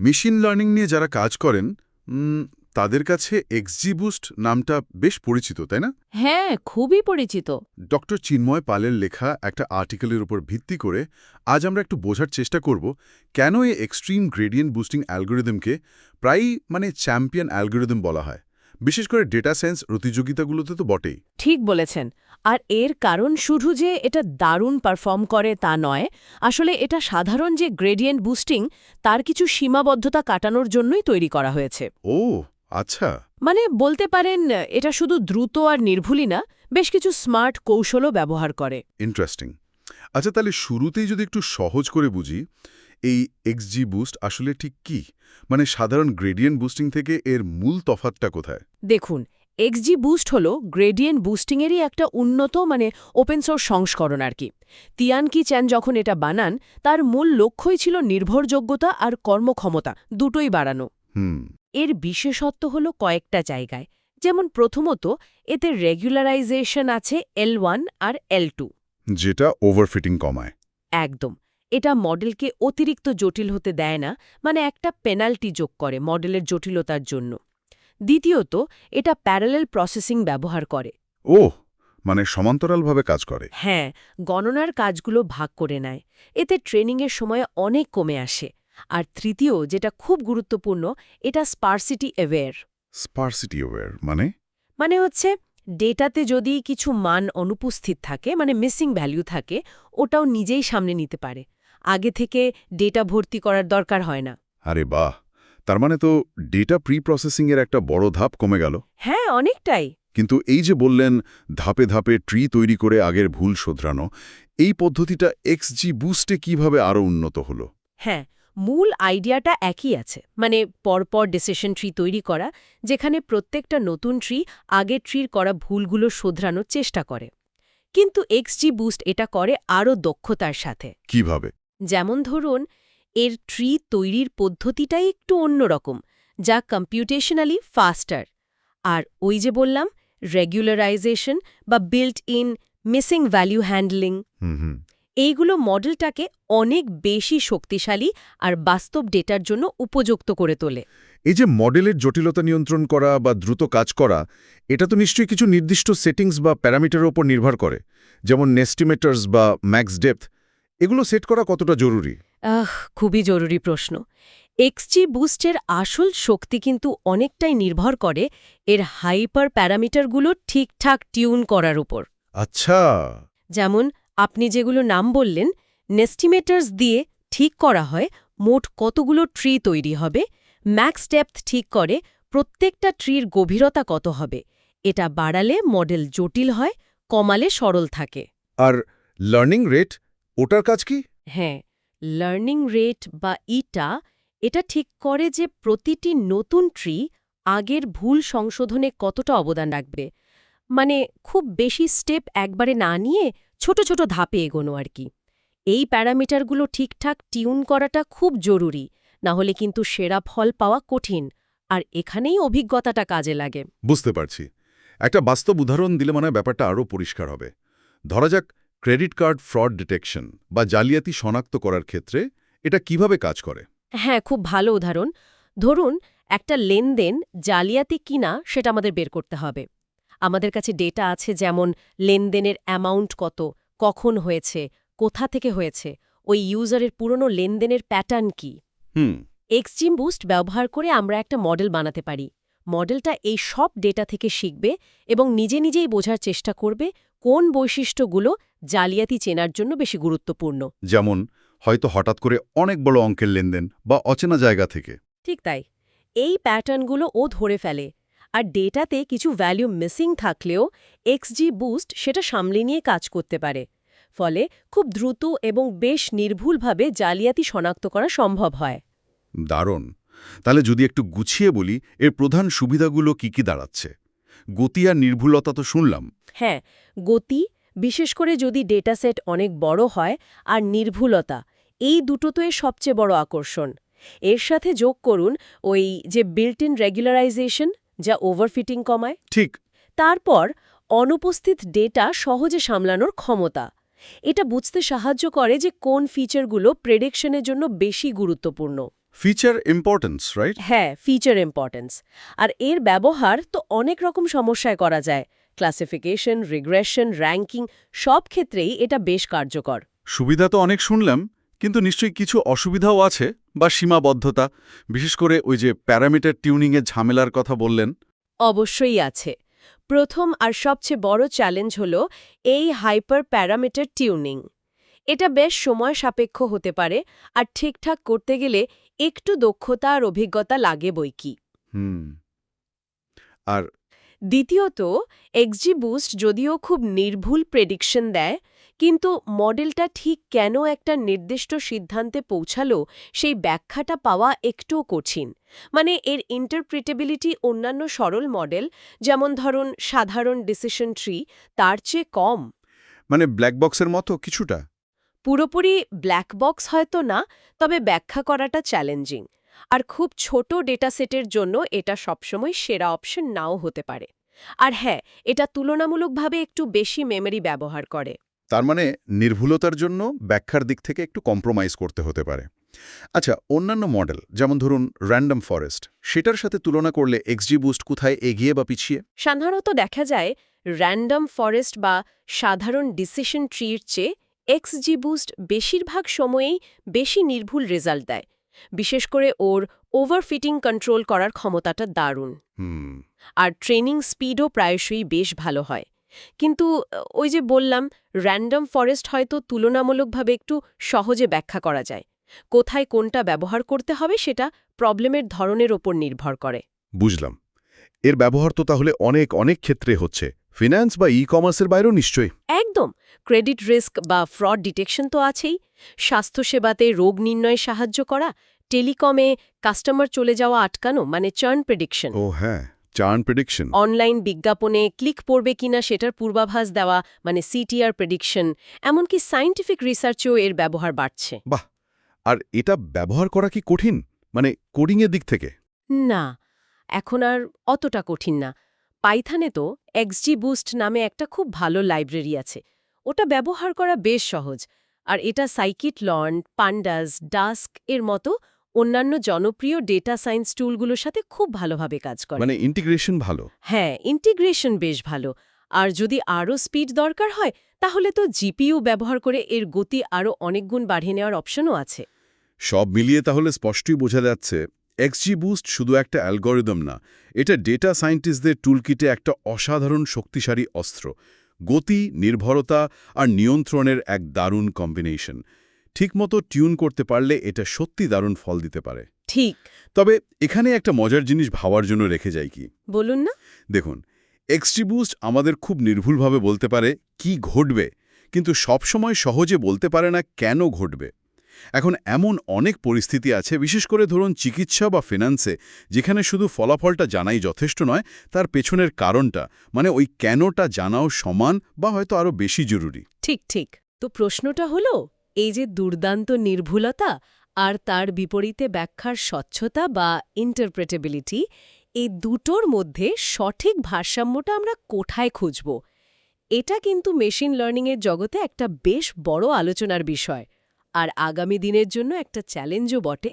Machine learning নিয়ে যারা কাজ করেন তাদের কাছে এক্সজিবুস্ট নামটা বেশ পরিচিত তাই না? হ্যাঁ খুবই পরিচিত। ডক্টর চিন্ময় পালের লেখা একটা আর্টিকেলের উপর ভিত্তি করে আজ আমরা একটু বোঝার চেষ্টা করব কেন এই এক্সট্রিম গ্রেডিয়েন্ট বুস্টিং অ্যালগোরিদমকে প্রায়ই মানে চ্যাম্পিয়ন অ্যালগোরিদম বলা হয়। বিশেষ করে ডেটা সায়েন্স প্রতিযোগিতাগুলোতে তো বটেই। ঠিক বলেছেন। আর এর কারণ শুধু যে এটা দারুণ পারফর্ম করে তা নয় আসলে এটা সাধারণ যে গ্রেডিয়েন্ট বুস্টিং তার কিছু সীমাবদ্ধতা কাটানোর জন্যই তৈরি করা হয়েছে। ও আচ্ছা। মানে বলতে পারেন এটা শুধু দ্রুত আর নির্ভুলই না বেশ কিছু স্মার্ট কৌশলও ব্যবহার করে। ইন্টারেস্টিং আচ্ছা তাহলে শুরুতেই যদি একটু সহজ করে বুঝি এই এক্সজি বুস্ট আসলে ঠিক কি? মানে সাধারণ গ্রেডিয়েন্ট বুস্টিং থেকে এর মূল তফাতটা কোথায়? দেখুন এক্সজি বুস্ট হল গ্রেডিয়েন্ট বুস্টিংয়েরই একটা উন্নত মানে ওপেন সোর্স সংস্করণ আর কি। তিয়ানকি চ্যান যখন এটা বানান তার মূল লক্ষ্যই ছিল নির্ভরযোগ্যতা আর কর্মক্ষমতা দুটোই বাড়ানো। হুম। এর বিশেষত্ব হল কয়েকটা জায়গায়। যেমন প্রথমত এতে রেগুলারাইজেশন আছে এল ওয়ান আর এল টু যেটা ওভারফিটিং কমায়। একদম। এটা মডেলকে অতিরিক্ত জটিল হতে দেয় না মানে একটা পেনাল্টি যোগ করে মডেলের জটিলতার জন্য। দ্বিতীয়ত এটা প্যারালেল প্রসেসিং ব্যবহার করে। ও মানে সমান্তরালভাবে কাজ করে। হ্যাঁ গণনার কাজগুলো ভাগ করে নেয়। এতে ট্রেনিংয়ের সময় অনেক কমে আসে। আর তৃতীয় যেটা খুব গুরুত্বপূর্ণ এটা স্পার্সিটি অ্যাওয়্যার স্পার্সিটি ওয়ার মানে? মানে হচ্ছে ডেটাতে যদি কিছু মান অনুপস্থিত থাকে মানে মিসিং ভ্যালু থাকে ওটাও নিজেই সামনে নিতে পারে। আগে থেকে ডেটা ভর্তি করার দরকার হয় না। আরে বাহ! তার মানে তো ডেটা প্রি প্রসেসিংয়ের একটা বড় ধাপ কমে গেল। হ্যাঁ অনেকটাই। কিন্তু এই যে বললেন ধাপে ধাপে ট্রি তৈরি করে আগের ভুল শোধরানো এই পদ্ধতিটা এক্সজি বুস্টে কীভাবে আরও উন্নত হলো? হ্যাঁ মূল আইডিয়াটা একই আছে। মানে পরপর ডিসিশন ট্রি তৈরি করা যেখানে প্রত্যেকটা নতুন ট্রি আগের ট্রির করা ভুলগুলো শোধরানোর চেষ্টা করে। কিন্তু এক্সজি বুস্ট এটা করে আরও দক্ষতার সাথে। কীভাবে? যেমন ধরুন এর ট্রি তৈরির পদ্ধতিটাই একটু অন্যরকম যা কম্পিউটেশনালি ফাস্টার আর ওই যে বললাম রেগুলারাইজেশন বা built in missing value handling এইগুলো মডেলটাকে অনেক বেশি শক্তিশালী আর বাস্তব ডেটার জন্য উপযুক্ত করে তোলে। এই যে মডেলের জটিলতা নিয়ন্ত্রণ করা বা দ্রুত কাজ করা এটা তো নিশ্চয়ই কিছু নির্দিষ্ট সেটিংস বা প্যারামিটারের ওপর নির্ভর করে যেমন নেস্টিমেটার্স বা ম্যাক্স ডেপথ এগুলো সেট করা কতটা জরুরি? আহ খুবই জরুরি প্রশ্ন। এক্সজি বুস্টের আসল শক্তি কিন্তু অনেকটাই নির্ভর করে এর হাইপার প্যারামিটারগুলো ঠিকঠাক টিউন করার উপর। আচ্ছা। যেমন আপনি যেগুলো নাম বললেন নেস্টিমেটার্স দিয়ে ঠিক করা হয় মোট কতগুলো ট্রি তৈরি হবে ম্যাক্স ডেপথ ঠিক করে প্রত্যেকটা ট্রির গভীরতা কত হবে এটা বাড়ালে মডেল জটিল হয় কমালে সরল থাকে। আর লার্নিং রেট ওটার কাজ কি? হ্যাঁ লার্নিং রেট বা ইটা এটা ঠিক করে যে প্রতিটি নতুন ট্রি আগের ভুল সংশোধনে কতটা অবদান রাখবে। মানে খুব বেশি স্টেপ একবারে না নিয়ে ছোট ছোট ধাপে এগোনো আর কি। এই প্যারামিটারগুলো ঠিকঠাক টিউন করাটা খুব জরুরি না হলে কিন্তু সেরা ফল পাওয়া কঠিন আর এখানেই অভিজ্ঞতাটা কাজে লাগে। বুঝতে পারছি। একটা বাস্তব উদাহরণ দিলে মনে ব্যাপারটা আরও পরিষ্কার হবে। ধরা যাক ক্রেডিট কার্ড ফ্রড ডিটেকশন বা জালিয়াতি শনাক্ত করার ক্ষেত্রে এটা কীভাবে কাজ করে? হ্যাঁ খুব ভালো উদাহরণ। ধরুন একটা লেনদেন জালিয়াতি কিনা সেটা আমাদের বের করতে হবে। আমাদের কাছে ডেটা আছে যেমন লেনদেনের অ্যামাউন্ট কত কখন হয়েছে কোথা থেকে হয়েছে ওই ইউজারের পুরনো লেনদেনের প্যাটার্ন কি। হুম। এক্সজিম বুস্ট ব্যবহার করে আমরা একটা মডেল বানাতে পারি। মডেলটা এই সব ডেটা থেকে শিখবে এবং নিজে নিজেই বোঝার চেষ্টা করবে কোন বৈশিষ্ট্যগুলো জালিয়াতি চেনার জন্য বেশি গুরুত্বপূর্ণ? যেমন হয়তো হঠাৎ করে অনেক বড় অঙ্কের লেনদেন বা অচেনা জায়গা থেকে। ঠিক তাই। এই প্যাটার্নগুলো ও ধরে ফেলে। আর ডেটাতে কিছু ভ্যালু মিসিং থাকলেও এক্সজি বুস্ট সেটা সামলে নিয়ে কাজ করতে পারে। ফলে খুব দ্রুত এবং বেশ নির্ভুলভাবে জালিয়াতি শনাক্ত করা সম্ভব হয়। দারুণ। তাহলে যদি একটু গুছিয়ে বলি এর প্রধান সুবিধাগুলো কি কি দাঁড়াচ্ছে? গতি আর নির্ভুলতা তো শুনলাম। হ্যাঁ গতি বিশেষ করে যদি ডেটাসেট অনেক বড় হয় আর নির্ভুলতা এই দুটো তো এর সবচেয়ে বড় আকর্ষণ। এর সাথে যোগ করুন ওই যে বিল্ট ইন রেগুলারাইজেশন যা ওভারফিটিং কমায়। ঠিক। তারপর অনুপস্থিত ডেটা সহজে সামলানোর ক্ষমতা। এটা বুঝতে সাহায্য করে যে কোন ফিচারগুলো প্রেডিকশনের জন্য বেশি গুরুত্বপূর্ণ। ফিচার ইম্পর্টেন্স রাইট হ্যাঁ ফিচার ইম্পর্টেন্স আর এর ব্যবহার তো অনেক রকম সমস্যায় করা যায়। ক্লাসিফিকেশন রিগ্রেশন র্যাঙ্কিং সব ক্ষেত্রেই এটা বেশ কার্যকর। সুবিধা তো অনেক শুনলাম কিন্তু নিশ্চয়ই কিছু অসুবিধাও আছে বা সীমাবদ্ধতা বিশেষ করে ওই যে প্যারামিটার টিউনিংয়ের ঝামেলার কথা বললেন। অবশ্যই আছে। প্রথম আর সবচেয়ে বড় চ্যালেঞ্জ হল এই হাইপার প্যারামিটার টিউনিং এটা বেশ সময় সাপেক্ষ হতে পারে আর ঠিকঠাক করতে গেলে একটু দক্ষতা আর অভিজ্ঞতা লাগে বইকি হুম। আর দ্বিতীয়ত এক্সজি বুস্ট যদিও খুব নির্ভুল প্রেডিকশন দেয় কিন্তু মডেলটা ঠিক কেন একটা নির্দিষ্ট সিদ্ধান্তে পৌঁছালো সেই ব্যাখ্যাটা পাওয়া একটুও কঠিন। মানে এর ইন্টারপ্রিটেবিলিটি অন্যান্য সরল মডেল যেমন ধরুন সাধারণ ডিসিশন ট্রি তার চেয়ে কম। মানে ব্ল্যাক বক্সের মতো কিছুটা? পুরোপুরি ব্ল্যাক বক্স হয়তো না তবে ব্যাখ্যা করাটা চ্যালেঞ্জিং আর খুব ছোট ডেটাসেটের জন্য এটা সবসময় সেরা অপশন নাও হতে পারে। আর হ্যাঁ এটা তুলনামূলকভাবে একটু বেশি মেমরি ব্যবহার করে। তার মানে নির্ভুলতার জন্য ব্যাখ্যার দিক থেকে একটু কম্প্রোমাইজ করতে হতে পারে। আচ্ছা অন্যান্য মডেল যেমন ধরুন র্যান্ডম ফরেস্ট সেটার সাথে তুলনা করলে এক্সজি বুস্ট কোথায় এগিয়ে বা পিছিয়ে? সাধারণত দেখা যায় র্যান্ডম ফরেস্ট বা সাধারণ ডিসিশন ট্রির চেয়ে এক্সজি বুস্ট বেশিরভাগ সময়েই বেশি নির্ভুল রেজাল্ট দেয়। বিশেষ করে ওর ওভারফিটিং কন্ট্রোল করার ক্ষমতাটা দারুণ। হুম। আর ট্রেনিং স্পিডও প্রায়শই বেশ ভালো হয়। কিন্তু ওই যে বললাম র্যান্ডম ফরেস্ট হয়তো তুলনামূলকভাবে একটু সহজে ব্যাখ্যা করা যায়। কোথায় কোনটা ব্যবহার করতে হবে সেটা প্রবলেমের ধরনের ওপর নির্ভর করে। বুঝলাম। এর ব্যবহার তো তাহলে অনেক অনেক ক্ষেত্রে হচ্ছে। ফিন্যান্স বা ই কমার্সের বাইরেও নিশ্চয়ই। একদম। ক্রেডিট রিস্ক বা ফ্রড ডিটেকশন তো আছেই। স্বাস্থ্যসেবাতে রোগ নির্ণয়ে সাহায্য করা টেলিকমে কাস্টমার চলে যাওয়া আটকানো মানে চার্ন প্রেডিকশন ও হ্যাঁ চার্ন প্রেডিকশন অনলাইন বিজ্ঞাপনে ক্লিক পড়বে কিনা সেটার পূর্বাভাস দেওয়া মানে সিটিআর প্রেডিকশন এমনকি সায়েন্টিফিক রিসার্চেও এর ব্যবহার বাড়ছে। বাহ! আর এটা ব্যবহার করা কি কঠিন? মানে কোডিংয়ের দিক থেকে? না এখন আর অতটা কঠিন না। পাইথানে তো এক্সজি বুস্ট নামে একটা খুব ভালো লাইব্রেরি আছে। ওটা ব্যবহার করা বেশ সহজ আর এটা সাইকিট লর্ন পান্ডাস ডাস্ক এর মতো অন্যান্য জনপ্রিয় ডেটা সায়েন্স টুলগুলোর সাথে খুব ভালোভাবে কাজ করে। মানে ইন্টিগ্রেশন ভালো? হ্যাঁ ইন্টিগ্রেশন বেশ ভালো। আর যদি আরও স্পিড দরকার হয় তাহলে তো জিপিইউ ব্যবহার করে এর গতি আরও অনেক গুণ বাড়িয়ে নেওয়ার অপশনও আছে। সব মিলিয়ে তাহলে স্পষ্টই বোঝা যাচ্ছে এক্সজি বুস্ট শুধু একটা অ্যালগোরিদম না এটা ডেটা সায়েন্টিস্টদের টুলকিটে একটা অসাধারণ শক্তিশালী অস্ত্র। গতি নির্ভরতা আর নিয়ন্ত্রণের এক দারুণ কম্বিনেশন ঠিকমতো টিউন করতে পারলে এটা সত্যি দারুণ ফল দিতে পারে। ঠিক। তবে এখানে একটা মজার জিনিস ভাবার জন্য রেখে যাই কি? বলুন না। দেখুন এক্সট্রি বুস্ট আমাদের খুব নির্ভুলভাবে বলতে পারে কি ঘটবে কিন্তু সবসময় সহজে বলতে পারে না কেন ঘটবে। এখন এমন অনেক পরিস্থিতি আছে, বিশেষ করে ধরুন চিকিৎসা বা ফিনান্সে, যেখানে শুধু ফলাফলটা জানাই যথেষ্ট নয়, তার পেছনের কারণটা মানে ওই কেনটা জানাও সমান বা হয়তো আরও বেশি জরুরি। ঠিক ঠিক। তো প্রশ্নটা হলো, এই যে দুর্দান্ত নির্ভুলতা আর তার বিপরীতে ব্যাখ্যার স্বচ্ছতা বা ইন্টারপ্রেটেবিলিটি এই দুটোর মধ্যে সঠিক ভারসাম্যটা আমরা কোথায় খুঁজব? এটা কিন্তু মেশিন লার্নিংয়ের জগতে একটা বেশ বড় আলোচনার বিষয়। আর আগামী দিনের জন্য একটা চ্যালেঞ্জও বটে।